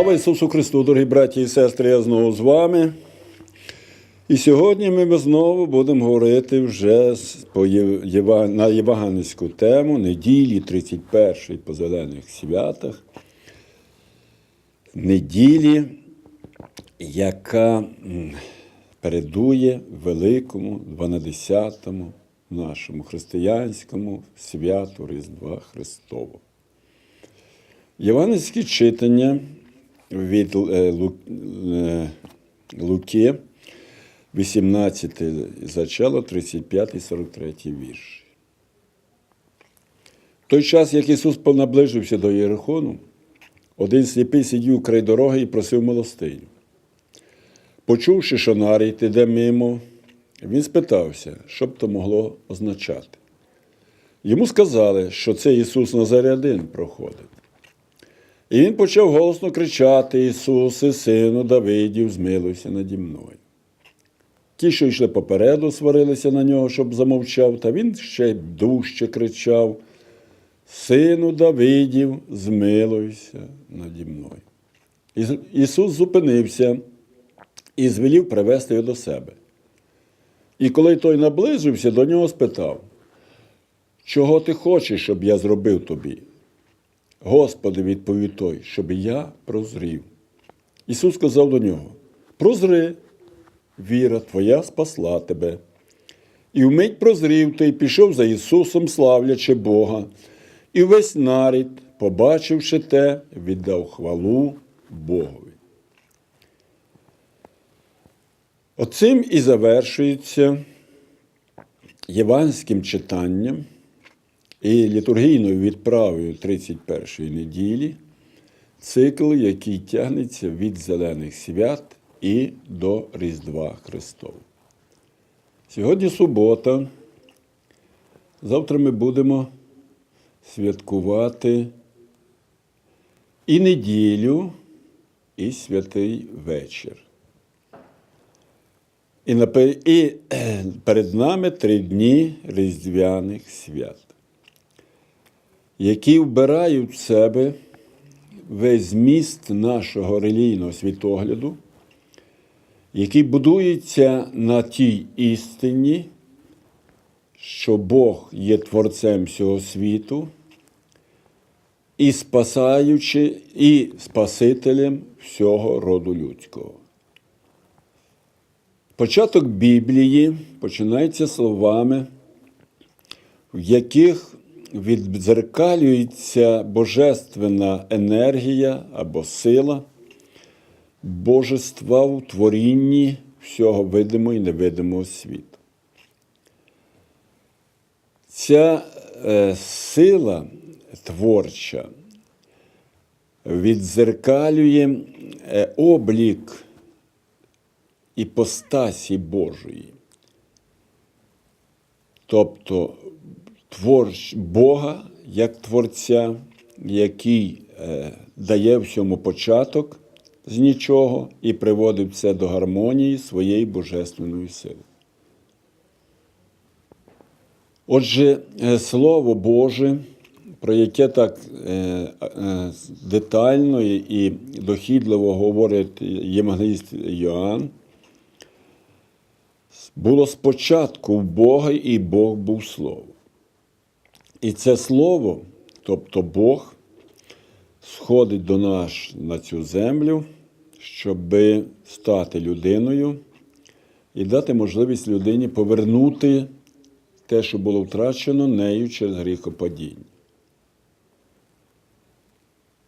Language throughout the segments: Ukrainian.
Слава Ісусу Христу, дорогі браті і сестри, я знову з вами. І сьогодні ми знову будемо говорити вже на євангельську тему неділі 31 по зелених святах. Неділі, яка передує великому 12-му нашому християнському святу Різдва Христового. Євангельські читання від е, е, Луки, 18 зачало, 35 43 вірш. Той час, як Ісус наближився до Єрихону, один сліпий сидів край дороги і просив милостиню. Почувши, що нарій іде мимо, він спитався, що б то могло означати. Йому сказали, що це Ісус Назарядин проходить. І він почав голосно кричати: Ісусе, сину Давидів, змилуйся наді мною. Ті, що йшли попереду, сварилися на нього, щоб замовчав, та він ще дужче кричав: Сину Давидів, змилуйся наді мною. Ісус зупинився і звелів привести його до себе. І коли той наближився, до нього спитав, чого ти хочеш, щоб я зробив тобі? Господи, відповів той, щоб я прозрів. Ісус сказав до нього: Прозри, віра твоя спасла тебе. І вмить прозрів ти пішов за Ісусом, славлячи Бога. І весь нарід, побачивши те, віддав хвалу Богові. Оцим і завершується євангельським читанням і літургійною відправою 31-ї неділі цикл, який тягнеться від зелених свят і до Різдва Христова. Сьогодні субота. Завтра ми будемо святкувати і неділю, і святий вечір. І, е, перед нами три дні різдвяних свят, які вбирають в себе весь зміст нашого релігійного світогляду, який будується на тій істині, що Бог є творцем всього світу, і спасаючи, і Спасителем всього роду людського. Початок Біблії починається словами, в яких віддзеркалюється божественна енергія або сила божества у творінні всього видимого і невидимого світу. Ця е, сила творча віддзеркалює е, облік іпостасі Божої. Тобто творч Бога як Творця, який е, дає всьому початок з нічого і приводить це до гармонії своєї божественної сили. Отже, е, Слово Боже, про яке так е, детально і дохідливо говорить євангеліст Йоанн, було спочатку в Бога, і Бог був Слово. І це Слово, тобто Бог, сходить до нас на цю землю, щоб стати людиною і дати можливість людині повернути те, що було втрачено нею через гріхопадіння.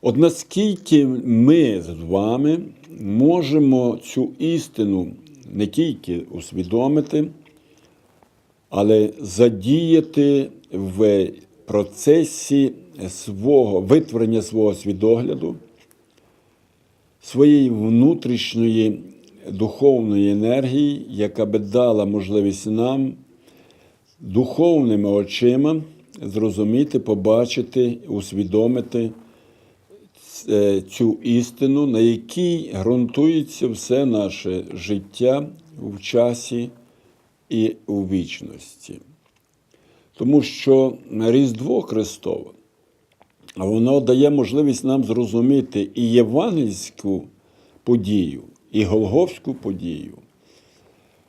От наскільки ми з вами можемо цю істину не тільки усвідомити, але задіяти в процесі свого витворення свого свідогляду, своєї внутрішньої духовної енергії, яка би дала можливість нам духовними очима зрозуміти, побачити, усвідомити е, цю істину, на якій ґрунтується все наше життя в часі і у вічності. Тому що Різдво Христове воно дає можливість нам зрозуміти і євангельську подію, і Голговську подію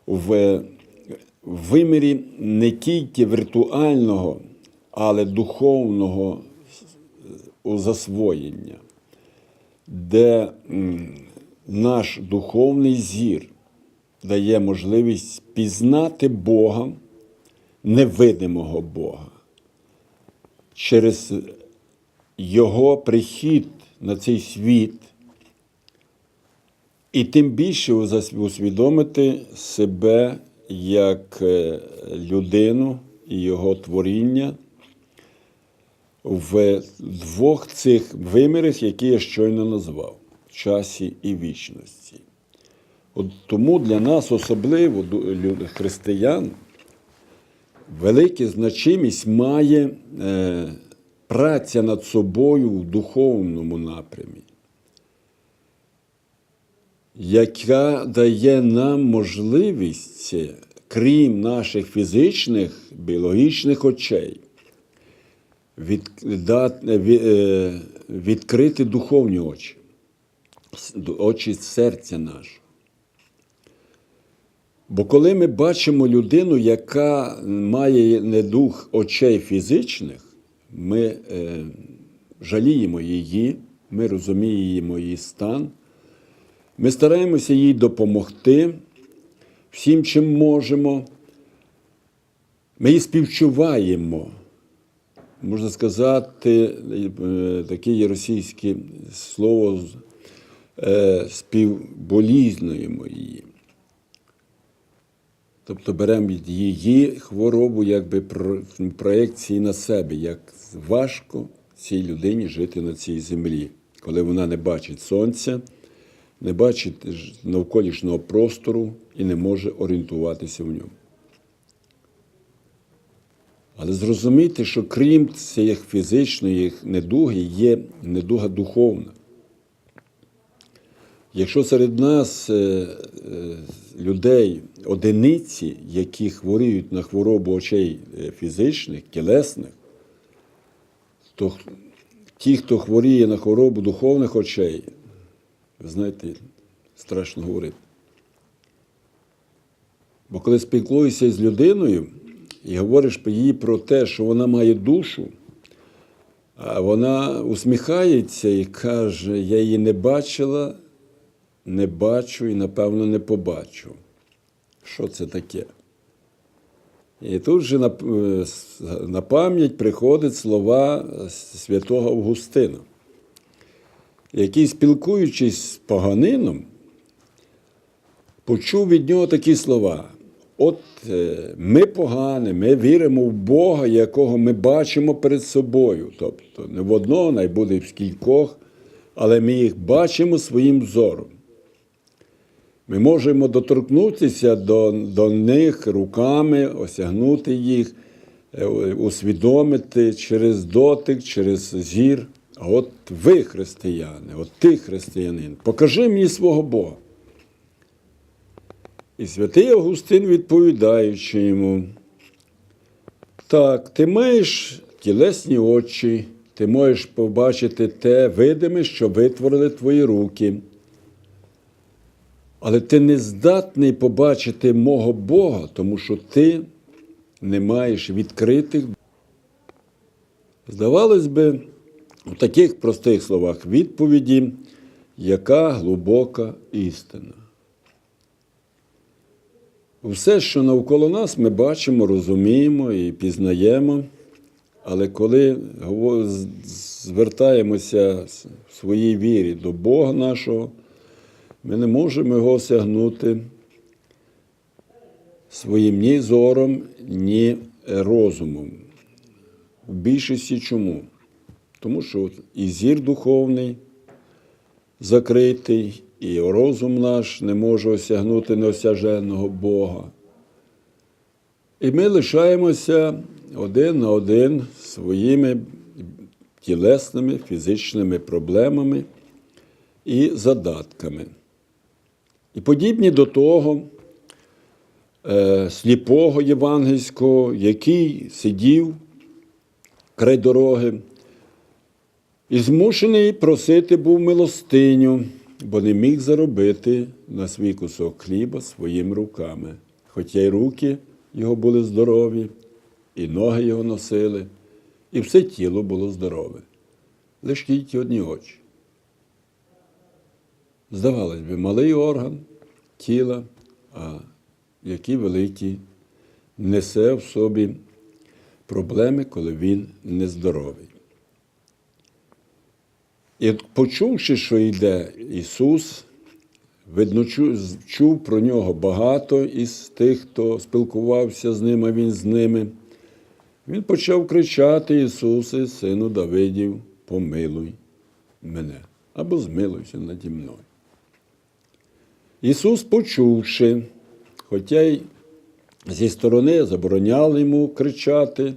в вимірі не тільки віртуального, але духовного засвоєння, де наш духовний зір дає можливість пізнати Бога, невидимого Бога, через Його прихід на цей світ, і тим більше усвідомити себе як е, людину і його творіння в двох цих вимірах, які я щойно назвав часі і вічності. От тому для нас, особливо християн, велику значимість має е, праця над собою в духовному напрямі, яка дає нам можливість, крім наших фізичних, біологічних очей, від, да- ві- е, відкрити духовні очі, очі серця нашого. Бо коли ми бачимо людину, яка має недух очей фізичних, ми е, жаліємо її, ми розуміємо її стан, ми стараємося їй допомогти всім, чим можемо. Ми її співчуваємо. Можна сказати, е, таке є російське слово е, співболізнуємо її. Тобто беремо її хворобу якби про- проекції на себе, як важко цій людині жити на цій землі, коли вона не бачить сонця, не бачить навколишнього простору і не може орієнтуватися в ньому. Але зрозумійте, що крім цих фізичної недуги, є недуга духовна. Якщо серед нас е, е, людей одиниці, які хворіють на хворобу очей е, фізичних, тілесних, то ті, хто хворіє на хворобу духовних очей, ви знаєте, страшно говорити. Бо коли спілкуєшся з людиною і говориш їй про те, що вона має душу, а вона усміхається і каже: Я її не бачила, не бачу і, напевно, не побачу. Що це таке? І тут же на, е, на пам'ять приходять слова святого Августина, який, спілкуючись з поганином, почув від нього такі слова. От е, ми погані, ми віримо в Бога, якого ми бачимо перед собою. Тобто не в одного, най буде в скількох, але ми їх бачимо своїм зором. Ми можемо доторкнутися до, до них руками, осягнути їх, е, усвідомити через дотик, через зір. А от ви, християни, от ти, християнин, покажи мені свого Бога. І святий Августин, відповідаючи йому, так, ти маєш тілесні очі, ти можеш побачити те видиме, що витворили твої руки. Але ти не здатний побачити мого Бога, тому що ти не маєш відкритих. Здавалось би, у таких простих словах відповіді, яка глибока істина. Все, що навколо нас, ми бачимо, розуміємо і пізнаємо, але коли звертаємося в своїй вірі до Бога нашого, ми не можемо його осягнути своїм ні зором, ні розумом. В більшості чому? Тому що і зір духовний закритий, і розум наш не може осягнути неосяженого Бога. І ми лишаємося один на один своїми тілесними, фізичними проблемами і задатками. І подібні до того е, сліпого євангельського, який сидів край дороги І змушений просити був милостиню, бо не міг заробити на свій кусок хліба своїми руками. Хоча й руки його були здорові, і ноги його носили, і все тіло було здорове. Лиш тільки одні очі. Здавалось би, малий орган тіла, а який великий несе в собі проблеми, коли він нездоровий. І почувши, що йде Ісус, видно, чув про нього багато із тих, хто спілкувався з ним, а він з ними. Він почав кричати: Ісусе, сину Давидів, помилуй мене або змилуйся наді мною. Ісус, почувши, хоча й зі сторони забороняли йому кричати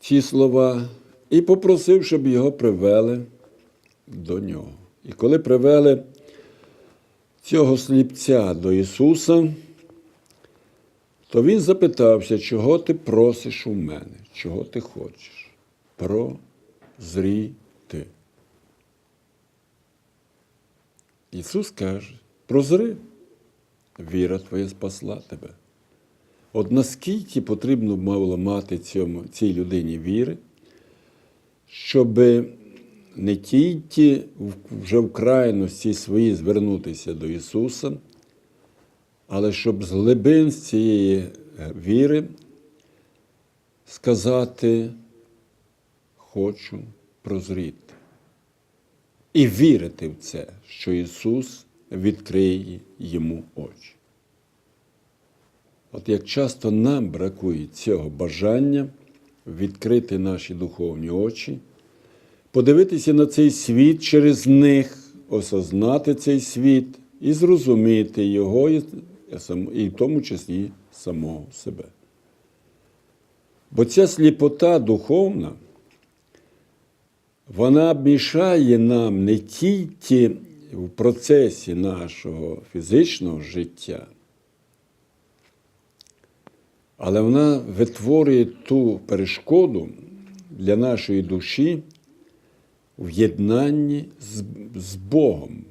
ці слова, і попросив, щоб його привели до нього. І коли привели цього сліпця до Ісуса, то він запитався, чого ти просиш у мене, чого ти хочеш? Прозріти. Ісус каже, прозри, віра твоя спасла тебе. От наскільки потрібно було мати цьому, цій людині віри, щоб не тільки вже в крайності свої звернутися до Ісуса, але щоб з глибин з цієї е, віри сказати, хочу прозріти. І вірити в це, що Ісус відкриє йому очі. От як часто нам бракує цього бажання відкрити наші духовні очі, подивитися на цей світ через них, осознати цей світ і зрозуміти його, і в тому числі самого себе. Бо ця сліпота духовна, вона мішає нам не тільки в процесі нашого фізичного життя, але вона витворює ту перешкоду для нашої душі в єднанні з, з Богом.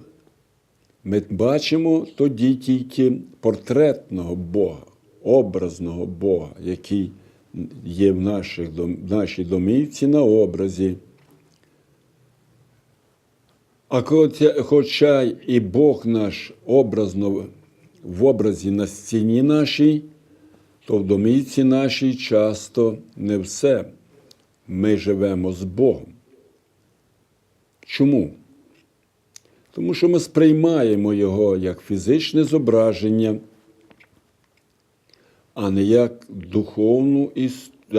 Ми бачимо тоді тільки портретного Бога, образного Бога, який є в, наших, в нашій домівці на образі. А хоча- і Бог наш образно в образі на стіні нашій, то в домівці нашій часто не все. Ми живемо з Богом. Чому? Тому що ми сприймаємо його як фізичне зображення, а не як духовну,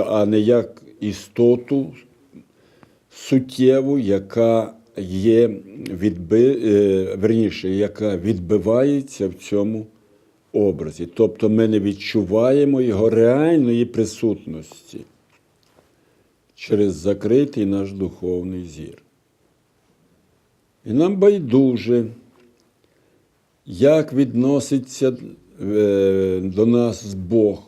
а не як істоту суттєву, яка є відби, е, верніше, яка відбивається в цьому образі. Тобто ми не відчуваємо його реальної присутності через закритий наш духовний зір. І нам байдуже, як відноситься е, до нас Бог.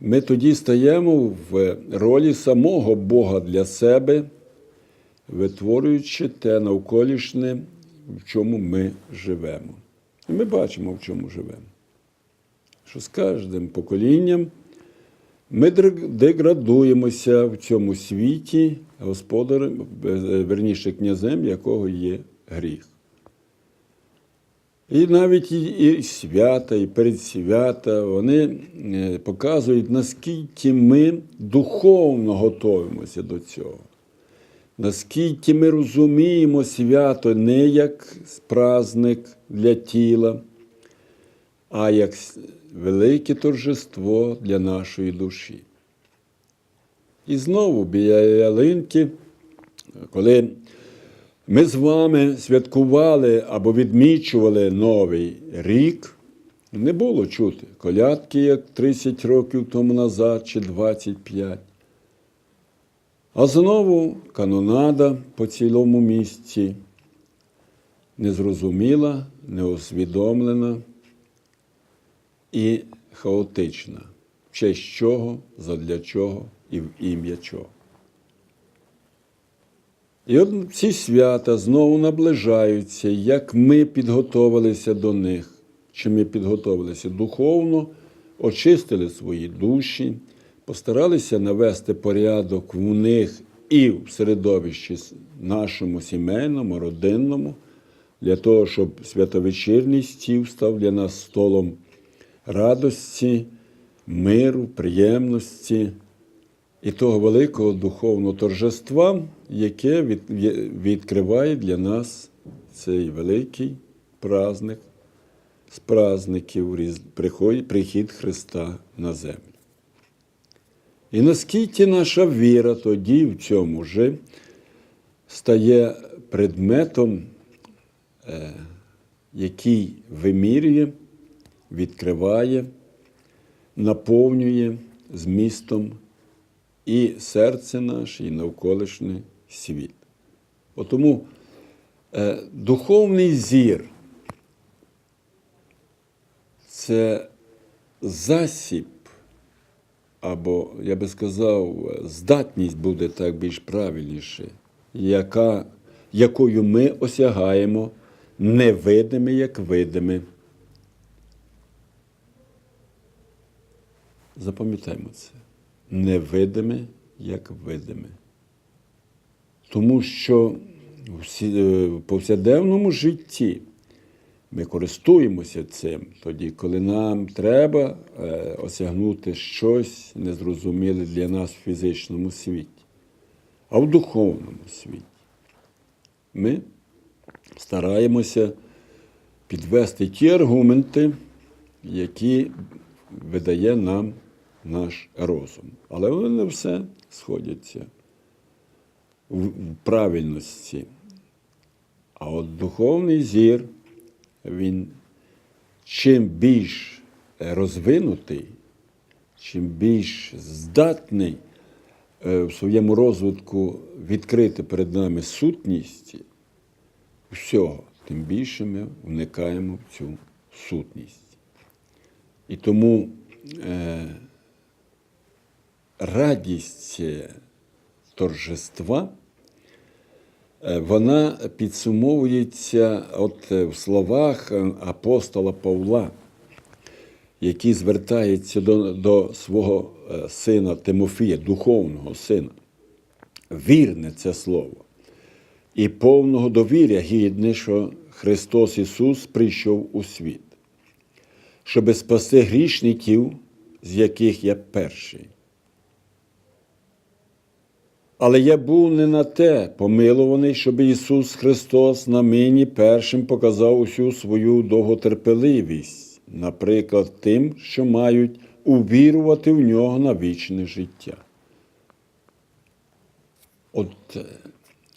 Ми тоді стаємо в ролі самого Бога для себе, витворюючи те навколишнє, в чому ми живемо. І ми бачимо, в чому живемо. Що з кожним поколінням ми деградуємося в цьому світі, господарем, е, верніше князем, якого є гріх. І навіть і, і свята, і передсвята, вони е, показують, наскільки ми духовно готуємося до цього. Наскільки ми розуміємо свято не як праздник для тіла, а як велике торжество для нашої душі. І знову біля ялинки, коли ми з вами святкували або відмічували Новий рік, не було чути колядки, як 30 років тому назад чи 25. А знову канонада по цілому місці незрозуміла, неосвідомлена і хаотична. В честь чого, задля чого і в ім'я чого. І от ці свята знову наближаються, як ми підготовилися до них, чи ми підготовилися духовно, очистили свої душі, постаралися навести порядок в них і в середовищі нашому сімейному, родинному, для того, щоб святовечірній стіл став для нас столом радості, миру, приємності і того великого духовного торжества, яке відкриває для нас цей великий праздник з праздників прихід Христа на землю. І наскільки наша віра тоді в цьому вже стає предметом, е, який вимірює, відкриває, наповнює змістом і серце наше, і навколишній світ. Тому е, духовний зір це засіб, або, я би сказав, здатність буде так більш правильніше, яка, якою ми осягаємо невидиме, як видиме. Запам'ятаємо це. Невидиме, як видиме. Тому що в е, повсякденному житті ми користуємося цим тоді, коли нам треба е, осягнути щось незрозуміле для нас в фізичному світі, а в духовному світі. Ми стараємося підвести ті аргументи, які видає нам наш розум. Але вони все сходяться в правильності. А от духовний зір, він чим більш розвинутий, чим більш здатний е, в своєму розвитку відкрити перед нами сутність всього, тим більше ми вникаємо в цю сутність. І тому е, радість торжества, вона підсумовується от е, в словах е, апостола Павла, який звертається до, до свого е, сина Тимофія, духовного сина. Вірне це слово. І повного довір'я гідне, що Христос Ісус прийшов у світ, щоби спасти грішників, з яких я перший. Але я був не на те помилуваний, щоб Ісус Христос на мені першим показав усю свою довготерпеливість, наприклад, тим, що мають увірувати в нього на вічне життя. От е,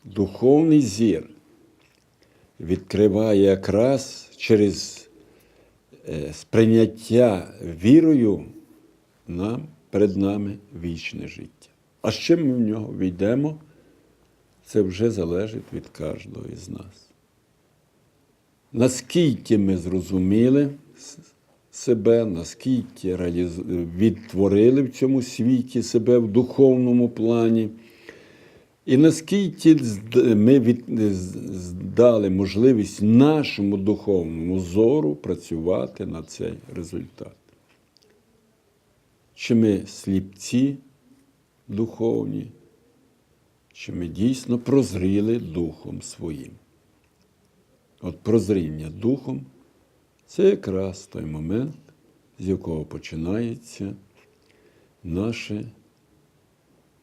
духовний зір відкриває якраз через е, сприйняття вірою нам перед нами вічне життя. А з чим ми в нього війдемо, це вже залежить від кожного із нас. Наскільки ми зрозуміли себе, наскільки відтворили в цьому світі себе в духовному плані, і наскільки ми здали можливість нашому духовному зору працювати на цей результат. Чи ми сліпці духовні, чи ми дійсно прозріли духом своїм. От прозріння духом це якраз той момент, з якого починається наше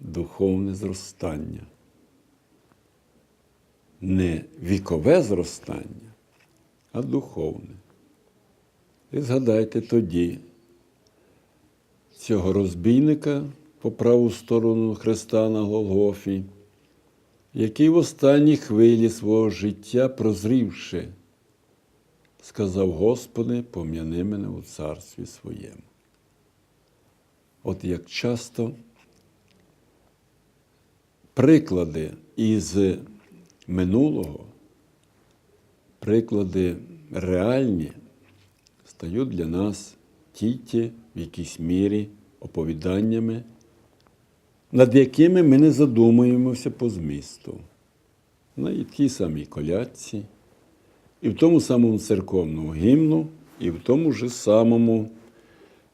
духовне зростання. Не вікове зростання, а духовне. І згадайте тоді цього розбійника по праву сторону Христа на Голгофі, який в останній хвилі свого життя, прозрівши, сказав: Господи, пом'яни мене у царстві своєму. От як часто приклади із минулого, приклади реальні стають для нас тільки в якійсь мірі оповіданнями, над якими ми не задумуємося по змісту. на тій самій колядці, і в тому самому церковному гімну, і в тому ж самому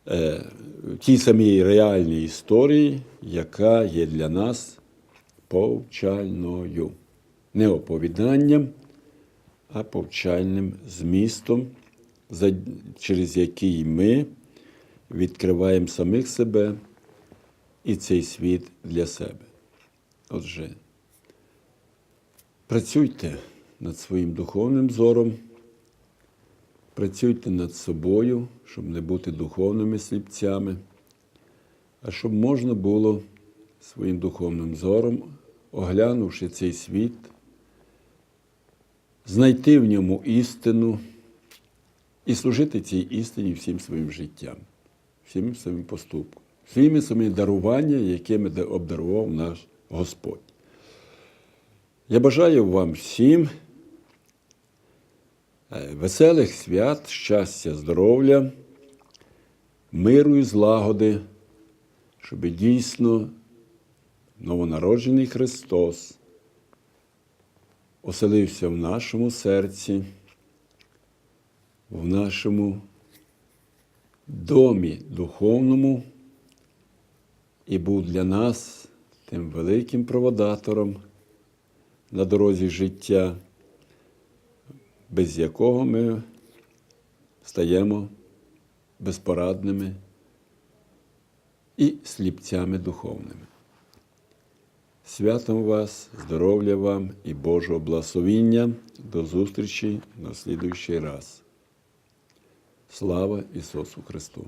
е, в тій самій реальній історії, яка є для нас повчальною. Не оповіданням, а повчальним змістом, через який ми відкриваємо самих себе і цей світ для себе. Отже, працюйте над своїм духовним зором, працюйте над собою, щоб не бути духовними сліпцями, а щоб можна було своїм духовним зором, оглянувши цей світ, знайти в ньому істину і служити цій істині всім своїм життям, всім своїм поступком, своїми своїми даруваннями, якими обдарував наш Господь. Я бажаю вам всім е, веселих свят, щастя, здоров'я, миру і злагоди, щоб дійсно новонароджений Христос оселився в нашому серці, в нашому домі духовному і був для нас тим великим проводатором на дорозі життя, без якого ми стаємо безпорадними і сліпцями духовними. Святом вас, здоров'я вам і Божого благословіння. До зустрічі на слідуючий раз. Слава Ісусу Христу!